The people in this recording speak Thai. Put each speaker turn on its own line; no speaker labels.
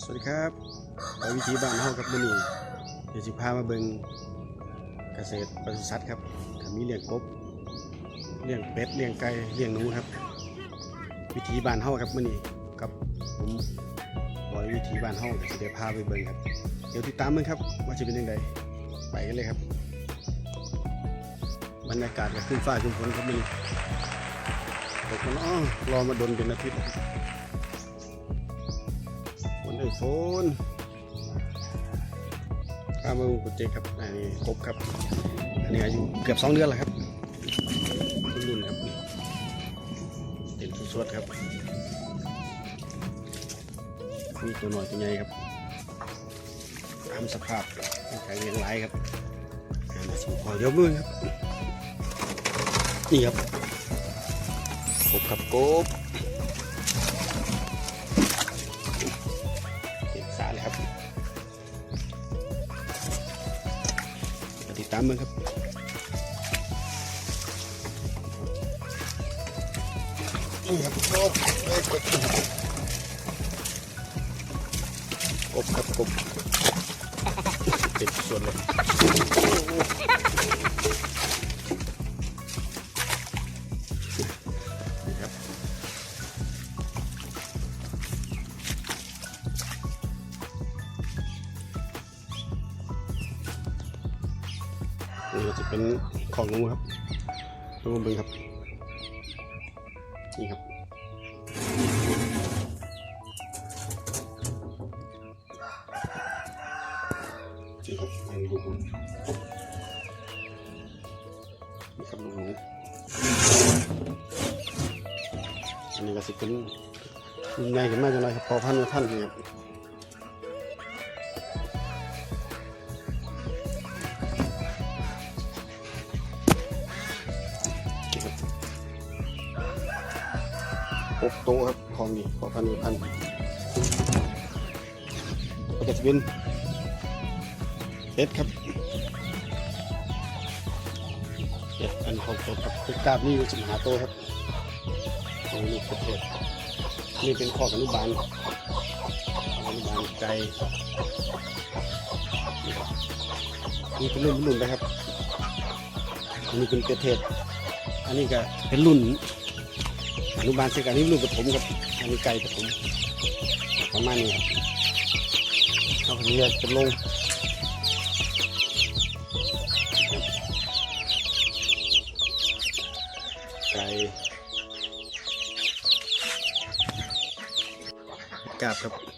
สวัสดีครับไปวิธีบ้านเฮาครับมื้อนี้เดี๋ยวสิพามาเบิ่งเกษตรปศุสัตว์ครับก็มีเลี้ยงกบเลี้ยงเป็ดเลี้ยงไก่เลี้ยงหนูครับ วิธีบ้านเฮาครับมื้อนี้กับผมบอยวิธีบ้านเฮาก็สิได้พาไปเบิ่งครับเดี๋ยวติดตามมันครับว่าจะเป็นยังไงไปกันเลยครับ บรรยากาศกับขึ้นฟ้าขึ้นฝนครับมื้อนี้ตกมันอ้อรอมาดนเป็นอาทิตย์ แล้วครับฝนข้ามากุเจครับอันนี้ครบครับ อันนี้อายุเกือบสองเดือนแล้วครับรุ่นครับเต็มสวดครับมีตัวหน่อยตัวใหญ่ครับตามสภาพร่างกายเลี้ยงไรครับมาสิพอเดี๋ยวมือครับ นี่ครับกบครับกบ ตามมันครับนี่ครับกบกบกบครับกบเต็มส่วนเลย นี่ก็จะเป็นของงูครับดูมันเป็นครับ นี่ครับนี่ครับอันนี้ดูนี่ครับดูหนูอันนี้ก็จะเป็นรุ่นใหญ่ขึ้นมากจังเลยครับพอพันธุ์พันนี่ครับ หกโต๊ะครับของนี่พอพันพันก็จะเป็นเป็ดครับเป็ดอันของโต๊ะครับเป็ดกราบนี่อยู่สิบหาโต๊ะครับของลูกเป็ดเทศนี่เป็นข้ออนุบาลอนุบาลไก่นี่เป็นรุ่นรุ่นไปครับอันนี้เป็นป็ดเทศอันนี้ก็เป็นรุ่น นุบาลสิบอันนี้ลูกกระผมกับอันนี้ไก่กับผมประมาณนี้ครับเขาเรือจะลงไก่กาบครับ